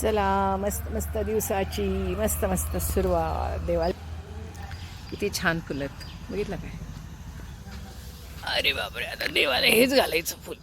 चला मस्त मस्त दिवसाची मस्त मस्त सुरुवात. देवाला. किती छान फुलत बघितलं काय? अरे बापरे आता देवाला हेच घालायचं फुल.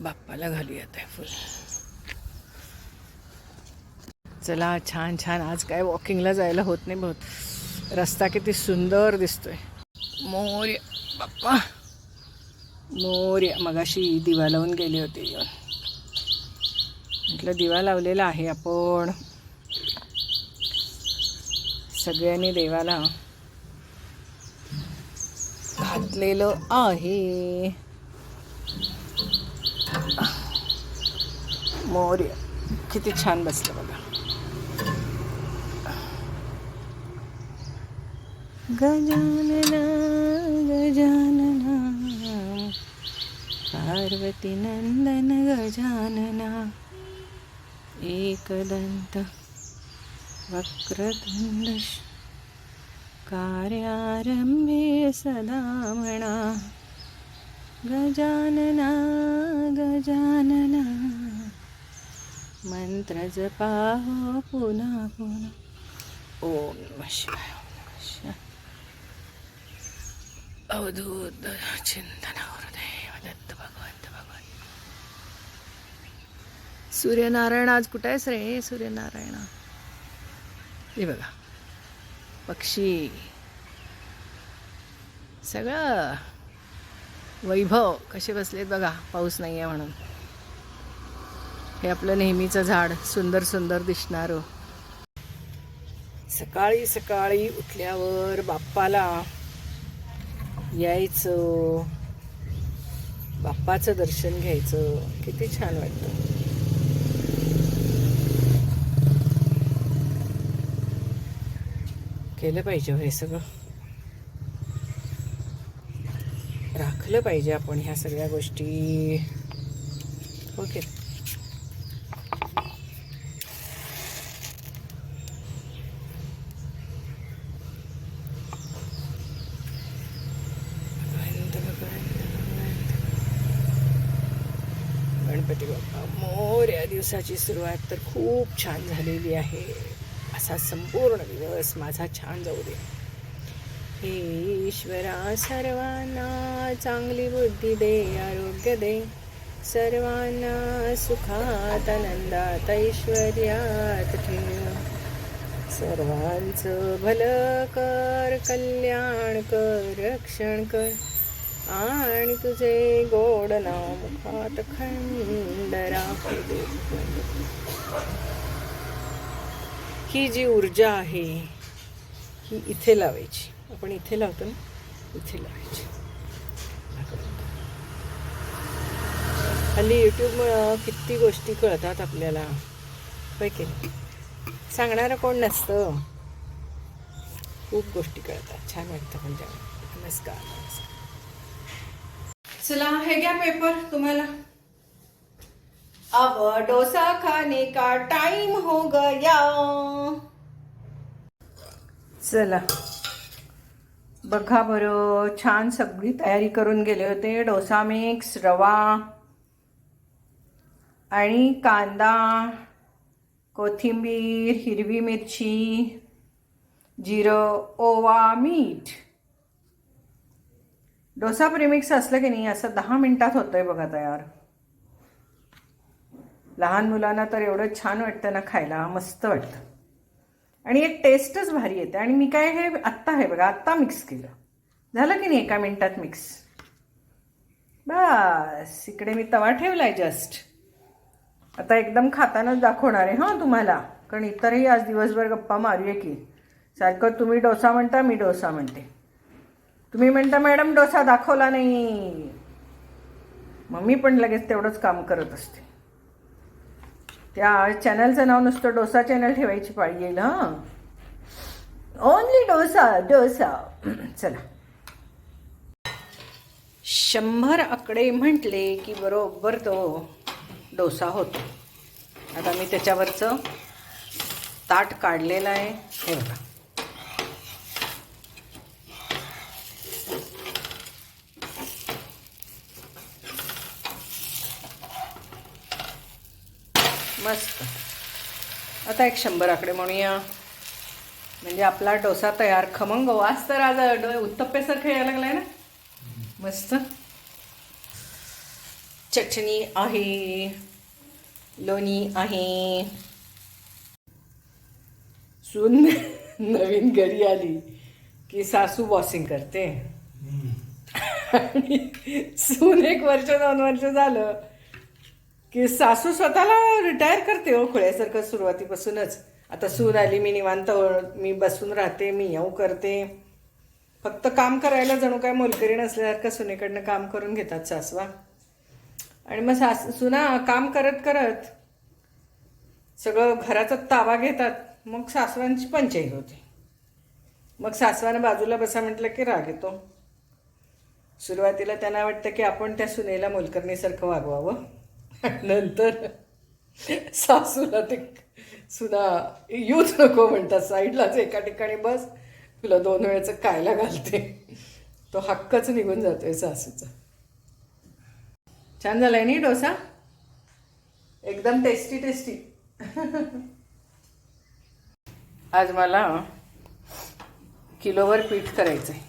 बाप्पाला घालूया आहे फुल. चला छान छान. आज काय वॉकिंगला जायला होत नाही बहुत रस्ता किती सुंदर दिसतोय. मोर्य. बाप्पा. मोर्य मगाशी दिवा लावून गेले होते. येऊन म्हटलं दिवा लावलेला आहे आपण. सगळ्यांनी देवाला घातलेलं आहे. मोर्य किती छान बसलं बघा. गजानना गजानना. पार्वती नंदन गजानना एकदंत वक्रतुंड कार्यारंभे सदा म्हणा गजानना गजानना मंत्र जपाहो पुन्हा पुन्हा ओम नम शिवाय ओम नम शिवाय। अवधूत चिंतनावर सूर्यनारायण आज कुठं आहेस रे सूर्यनारायण. हे बघा. पक्षी. सगळं. वैभव. कसे बसलेत बघा. पाऊस नाही आहे म्हणून. हे आपलं नेहमीचं झाड. सुंदर सुंदर दिसणारं. सकाळी सकाळी उठल्यावर बाप्पाला यायचं. बाप्पाचं दर्शन घ्यायचं. किती छान वाटतं. केलं पाहिजे हो हे सगळं. राखलं पाहिजे आपण ह्या सगळ्या गोष्टी. ओके. गणपती बाप्पा मोर या दिवसाची सुरुवात तर खूप छान झालेली आहे. असा संपूर्ण दिवस माझा छान जाऊ दे. हे ईश्वरा सर्वांना चांगली बुद्धी दे आरोग्य दे. सर्वांना सुखात आनंदात ऐश्वर्यात ठेव. सर्वांचं भलं कर कल्याण कर रक्षण कर. आणि तुझे गोड नाव मुखात खंड राहू दे. ही जी ऊर्जा आहे ही इथे लावायची. आपण इथे लावतो ना इथे लावायची. हल्ली यूट्यूबमुळं किती गोष्टी कळतात आपल्याला. होय की नाही? सांगणारं कोण नसतं. खूप गोष्टी कळतात. छान वाटतं पण नमस्कार नमस्कार. चला हे घ्या पेपर तुम्हाला. अब डोसा खाने का टाइम हो गया। चला. बघा बरं छान सगळी तयारी करून गेले होते. डोसा मिक्स रवा आणि कांदा कोथिंबीर हिरवी मिरची जिरं ओवा मीठ. डोसा प्रेमिक्स असलं की नाही असं दहा मिनिटात होतंय बघा तयार. लहान मुलांना तर एवढं छान वाटतं ना खायला मस्त वाटतं. आणि एक टेस्टच भारी येते. आणि मी काय हे आत्ता आहे बघा आत्ता मिक्स केलं. झालं की नाही एका मिनटात मिक्स बस इकडे मी तवा ठेवलाय जस्ट आता एकदम खातानाच दाखवणार आहे हां तुम्हाला. कारण इतरही आज दिवसभर गप्पा मारूया की. सारखं तुम्ही डोसा म्हणता मी डोसा म्हणते. तुम्ही म्हणता मॅडम डोसा दाखवला नाही. मम्मी पण लगेच तेवढंच काम करत असते. त्या चॅनलचं नाव नुसतं डोसा चॅनल ठेवायची पाळी येईल हां? ओनली डोसा डोसा. चला. शंभर आकडे म्हटले की बरोबर तो डोसा होतो. आता मी त्याच्यावरचं ताट काढलेलं आहे. हे बघा मस्त आता एक शंभर आकडे म्हणूया. म्हणजे आपला डोसा तयार. खमंग वास तर आज डो उत्तप्पेसारखं यायला लागलाय ना? मस्त. चटणी आहे. लोणी आहे. सून नवीन घरी आली की सासू वॉशिंग करते. आणि सून एक वर्ष दोन वर्ष झालं की सासू स्वतःला रिटायर करते हो खुळ्यासारखं सुरुवातीपासूनच. आता सून आली मी निवांत मी बसून राहते मी येऊ करते. फक्त काम करायला जणू काय मोलकरी नसल्यासारखं सुनेकडनं काम करून घेतात सासवा. आणि मग सास सुना काम करत करत सगळं घराचा ताबा घेतात. मग सासवांची पंचायत होते. मग सासवानं बाजूला बसा म्हटलं की राग येतो. सुरुवातीला त्यांना वाटतं की आपण त्या सुनेला मोलकरणीसारखं वागवावं. नंतर सासूला ते सुना यूज नको म्हणतात साईडलाच एका ठिकाणी बस तुला दोन वेळेचं कायला घालते. तो हक्कच निघून जातोय सासूचा. छान झालाय नी डोसा? एकदम टेस्टी टेस्टी आज मला किलोवर पीठ करायचं आहे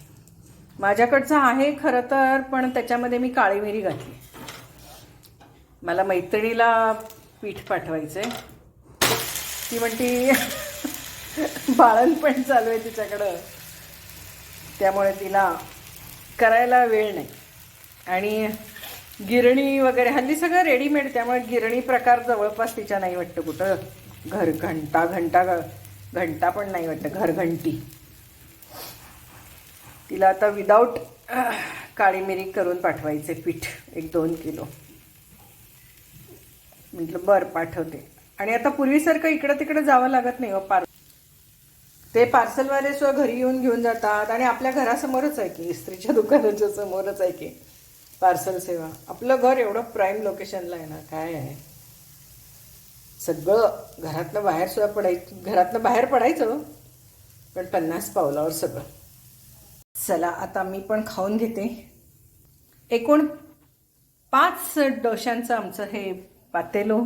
माझ्याकडचं आहे खरं तर पण त्याच्यामध्ये मी काळी मिरी घातली. मला मैत्रिणीला पीठ पाठवायचं आहे ती म्हणती बाळणपण चालू आहे तिच्याकडं. त्यामुळे तिला करायला वेळ नाही. आणि गिरणी वगैरे हल्ली सगळं रेडीमेड त्यामुळे गिरणी प्रकार जवळपास तिच्या नाही वाटतं कुठं. घर घंटा घंटा घंटा पण नाही वाटतं घरघंटी तिला आता विदाऊट काळी मिरी करून पाठवायचे पीठ एक दोन किलो. म्हटलं बरं पाठवते. आणि आता पूर्वीसारखं इकडं तिकडं जावं लागत नाही हो पार ते पार्सलवाले सुद्धा घरी येऊन घेऊन जातात आणि आपल्या घरासमोरच आहे की इस्त्रीच्या दुकानाच्या समोरच आहे की पार्सल सेवा. आपलं घर एवढं प्राईम लोकेशनला आहे ना काय आहे? सगळं घरातनं बाहेर सुद्धा पडायचं घरातनं बाहेर पडायचं हो. पण पन्नास पावलावर सगळं. चला आता मी पण खाऊन घेते. एकूण पाच डोशांचं आमचं हे पातेलो.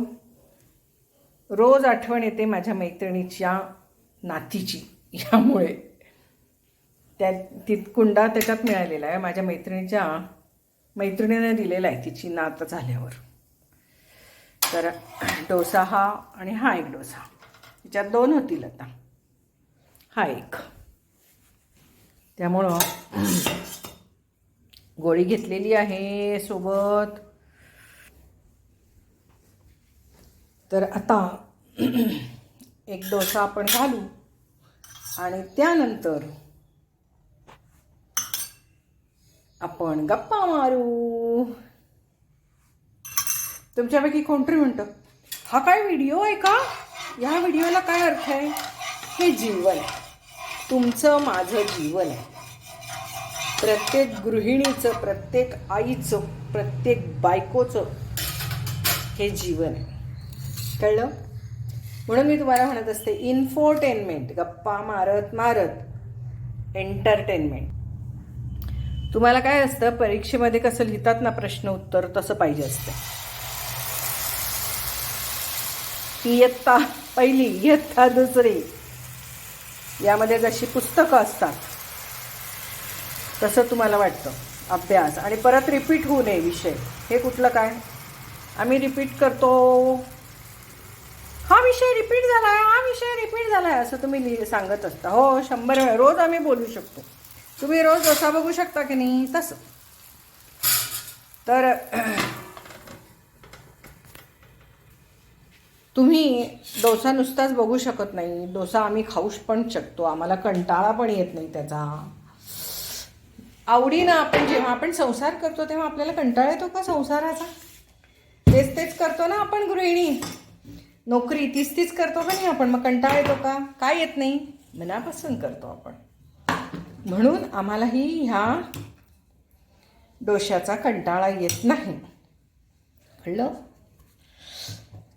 रोज आठवण येते माझ्या मैत्रिणीच्या नातीची. यामुळे. त्या तित कुंडा त्याच्यात मिळालेला आहे. माझ्या मैत्रिणीच्या मैत्रिणीने दिलेला आहे तिची नात झाल्यावर. तर डोसा हा आणि हा एक डोसा. त्याच्यात दोन होतील आता हा एक. त्यामुळं गोळी घेतलेली आहे सोबत. तर आता एक डोसा आपण घालू आणि त्यानंतर आपण गप्पा मारू. तुमच्यापैकी कोणतरी म्हणतं हा काय व्हिडिओ आहे का? ह्या व्हिडिओला काय अर्थ आहे? हे जीवन आहे. तुमचं माझं जीवन आहे. प्रत्येक गृहिणीचं प्रत्येक आईचं प्रत्येक बायकोचं हे जीवन आहे. कळलं? म्हणून मी तुम्हाला म्हणत असते इन्फोटेनमेंट गप्पा मारत मारत एंटरटेनमेंट तुम्हाला काय असतं परीक्षेमध्ये कसं लिहितात ना प्रश्न उत्तर तसं पाहिजे असतं. इयत्ता पहिली इयत्ता दुसरी. यामध्ये जशी पुस्तकं असतात तसं तुम्हाला वाटतं. अभ्यास. आणि परत रिपीट होऊ नये विषय. हे कुठलं काय? आम्ही रिपीट करतो हा विषय रिपीट झाला आहे हा विषय रिपीट झाला आहे असं तुम्ही लिहि सांगत असता. हो शंभर वेळा. रोज आम्ही बोलू शकतो. तुम्ही रोज असा बघू शकता की नाही तसं. तर तुम्ही डोसा नुसताच बघू शकत नाही. डोसा आम्ही खाऊ पण शकतो. आम्हाला कंटाळा पण येत नाही त्याचा. आवडीनं आपण जेव्हा आपण संसार करतो तेव्हा आपल्याला कंटाळा येतो का संसाराचा? तेच तेच करतो ना आपण गृहिणी. नोकरी तीच तीच करतो का नाही आपण? मग कंटाळा येतो का? काय येत नाही? मनापासून करतो आपण. म्हणून आम्हालाही ह्या डोशाचा कंटाळा येत नाही. कळलं?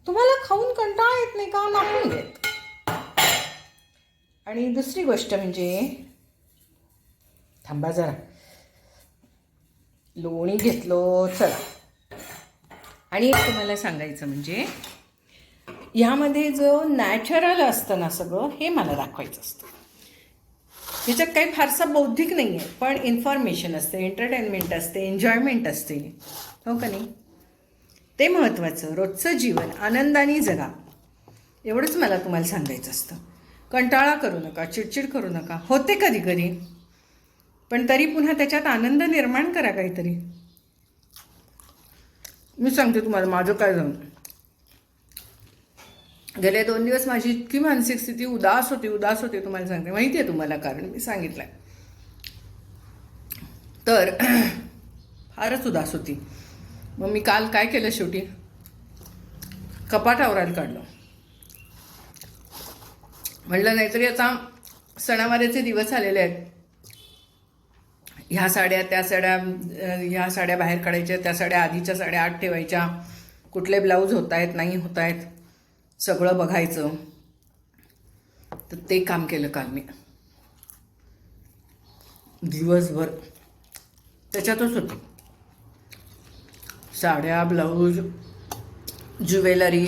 तुम्हाला खाऊन कंटाळा येत नाही का? नाही येत. आणि दुसरी गोष्ट म्हणजे थांबा जरा. लोणी घेतलो चला. आणि एक तुम्हाला सांगायचं म्हणजे ह्यामध्ये जो नॅचरल असतं ना सगळं हे मला दाखवायचं असतं. ह्याच्यात काही फारसं बौद्धिक नाही आहे पण इन्फॉर्मेशन असते एंटरटेनमेंट असते एन्जॉयमेंट असते. हो का नाही? ते महत्त्वाचं. रोजचं जीवन आनंदाने जगा. एवढंच मला तुम्हाला सांगायचं असतं. कंटाळा करू नका चिडचिड करू नका. होते कधी कधी. पण तरी पुन्हा त्याच्यात आनंद निर्माण करा काहीतरी. मी सांगते तुम्हाला माझं काय जाऊन गेले दोन दिवस माझी इतकी मानसिक स्थिती उदास होती उदास होती. तुम्हाला सांगते माहिती आहे तुम्हाला कारण मी सांगितलंय. तर फारच उदास होती. मग मी काल काय केलं शेवटी? कपाट आवरायला काढलं. म्हणलं नाहीतरी आता सणावाऱ्याचे दिवस आलेले आहेत. ह्या साड्या त्या साड्या ह्या साड्या बाहेर काढायच्या त्या साड्या आधीच्या साड्या आत ठेवायच्या. कुठले ब्लाऊज होत आहेत नाही होत आहेत सगळं बघायचं. तर ते काम केलं काल मी. दिवसभर. त्याच्यातच होते. साड्या ब्लाऊज ज्वेलरी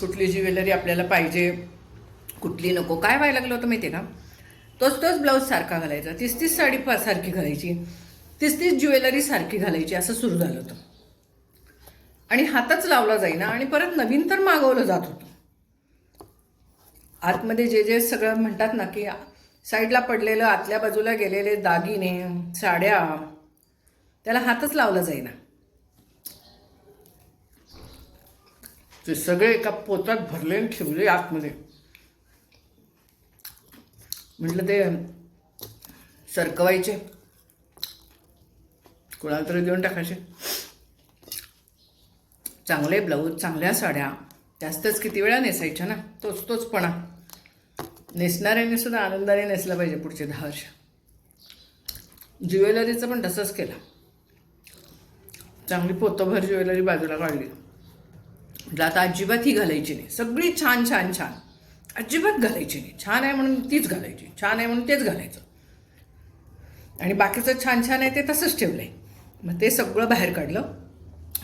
कुठली ज्वेलरी आपल्याला पाहिजे कुठली नको. काय व्हायला लागलं होतं माहिती आहे का? तोच तोच ब्लाऊज सारखा घालायचा. तीस तीस साडी सारखी घालायची. तीस तीस ज्वेलरी सारखी घालायची असं सुरू झालं होतं. आणि हातच लावला जाईना. आणि परत नवीन तर मागवलं जात होतं. आतमध्ये जे जे सगळं म्हणतात ना की साईडला पडलेलं आतल्या बाजूला गेलेले दागिने साड्या त्याला हातच लावला जाईना. ते सगळे एका पोतात भरले आणि ठेवले आतमध्ये. म्हटलं ते सरकवायचे. कोणाला तरी देऊन टाकायचे. चांगले ब्लाऊज चांगल्या साड्या. जास्तच किती वेळा नेसायच्या ना? तोच तोचपणा. नेसणाऱ्याने सुद्धा आनंदाने नेसला पाहिजे पुढचे दहा वर्ष. ज्वेलरीचं पण तसंच केलं. चांगली पोतभर ज्वेलरी बाजूला काढली. म्हटलं आता अजिबात ही घालायची नाही. सगळी छान छान छान. अजिबात घालायची नाही. छान आहे म्हणून तीच घालायची. छान आहे म्हणून तेच घालायचं. आणि बाकीचं छान छान आहे ते तसंच ठेवलं आहे मग ते सगळं बाहेर काढलं.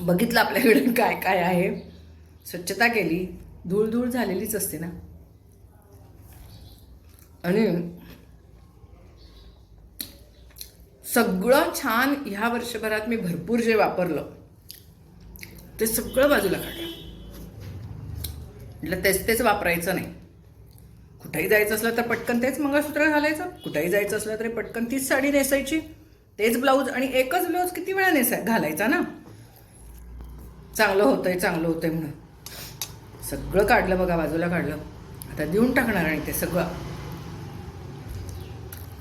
बघितलं आपल्याकडे काय काय आहे. स्वच्छता केली. धूळ धूळ झालेलीच असते ना. आणि सगळं छान ह्या वर्षभरात मी भरपूर जे वापरलं ते सगळं बाजूला काढलं. म्हटलं तेच तेच वापरायचं नाही. कुठेही जायचं असलं तर पटकन तेच मंगळसूत्र घालायचं कुठेही जायचं असलं तरी पटकन तीच साडी नेसायची. तेच ब्लाऊज आणि एकच ब्लाऊज किती वेळा नेसाय घालायचा ना? चांगलं होतंय चांगलं होतंय म्हणून. सगळं काढलं बघा बाजूला काढलं. आता देऊन टाकणार आणि ते सगळं.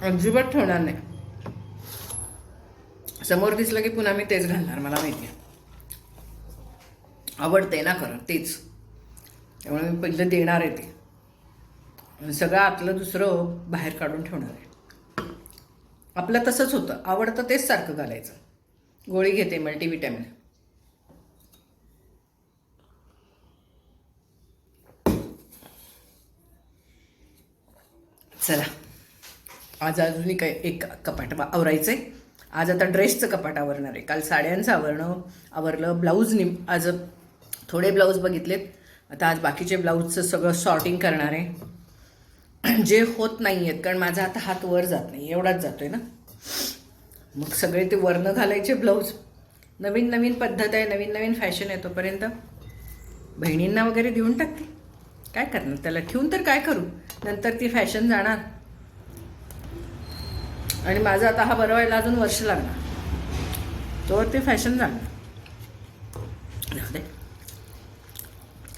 अजिबात ठेवणार नाही. समोर दिसलं की पुन्हा मी तेच घालणार मला माहिती आहे आवडते ना खरं तेच. त्यामुळे मी पहिलं देणार आहे ते. सगळं आतलं दुसरं बाहेर काढून ठेवणार आहे. आपलं तसंच होतं. आवडतं तेच सारखं घालायचं. गोळी घेते मल्टीविटॅमिन चला. आज अजूनही काय एक कपाट आवरायचं आहे आज आता ड्रेसचं कपाट आवरणार आहे. काल साड्यांचं आवरणं आवरलं. ब्लाऊज निम आज थोडे ब्लाऊज बघितलेत. आता आज बाकीचे ब्लाऊजचं सगळं सॉर्टिंग करणार आहे. जे होत नाही आहेत कारण माझा आता हात वर जात नाही एवढाच जातो आहे ना. मग सगळे ते वरनं घालायचे ब्लाऊज. नवीन नवीन पद्धत आहे नवीन नवीन फॅशन आहे तोपर्यंत. बहिणींना वगैरे देऊन टाकते. काय करणार? त्याला ठेवून तर काय करू? नंतर ती फॅशन जाणार. आणि माझा आता हा बरं व्हायला अजून वर्ष लागणार. तोवर ते फॅशन जाणार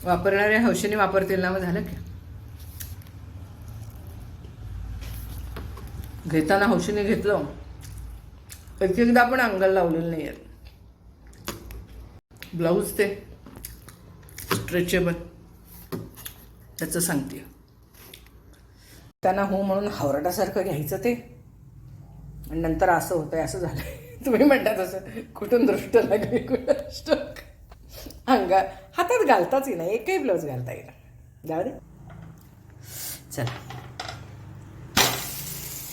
वापरणाऱ्या हौशेने वापरतील ना मग झालं की. घेताना हौशीने घेतलं हो. एक एकदा आपण अंगाला लावलेलं नाही आहे ब्लाऊज ते स्ट्रेचेबल. त्याचं सांगते. त्यांना हो म्हणून हावराटासारखं घ्यायचं ते. नंतर असं होतंय असं झालंय. तुम्ही म्हणता तसं. कुठून दृष्ट लागली कुठं अंगा हातात घालताच येईना एकही ब्लाऊज घालता येईना. जाऊ दे. चला.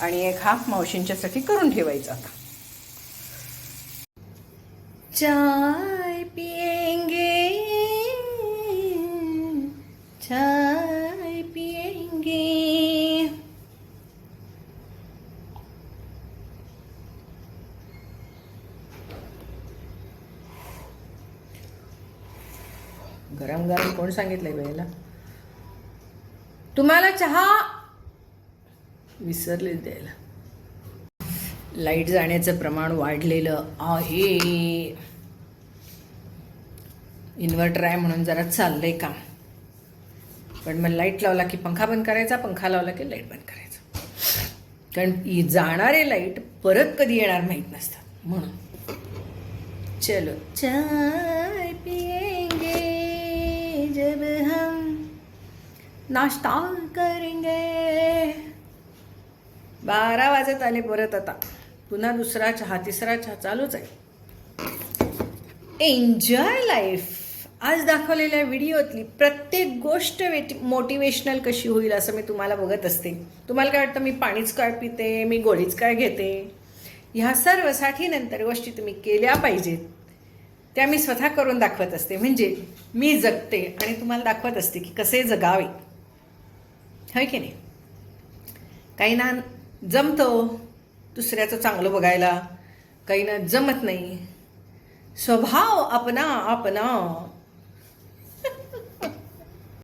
आणि एक हाफ मावशींच्यासाठी करून ठेवायचा आता. चाय पिएंगे गरम कोण सांगितलंय वेळेला तुम्हाला चहा विसरले द्यायला. लाइट जाण्याचं प्रमाण वाढलेलं आहे. इन्व्हर्टर आहे म्हणून जरा चाललंय काम. पण मग लाइट लावला की पंखा बंद करायचा पंखा लावला की लाइट बंद करायचा. कारण जाणारे लाइट परत कधी येणार माहीत नसतात. म्हणून चलो चाय पिये. जब हम नाश्ता करेंगे। बारा वाजत आले परत आता. पुन्हा दुसरा चहा तिसरा चहा चालूच आहे. एन्जॉय लाईफ आज दाखवलेल्या व्हिडिओतली प्रत्येक गोष्ट मोटिवेशनल कशी होईल असं मी तुम्हाला बघत असते. तुम्हाला काय वाटतं मी पाणीच काय पिते? मी गोळीच काय घेते? ह्या सर्व साठीनंतर गोष्टी तुम्ही केल्या पाहिजेत. त्या मी स्वतः करून दाखवत असते. म्हणजे मी जगते आणि तुम्हाला दाखवत असते की कसे जगावे. होय की नाही? काही ना जमतो हो. दुसऱ्याचं चांगलं बघायला. काही ना जमत नाही. स्वभाव आपणा आपणा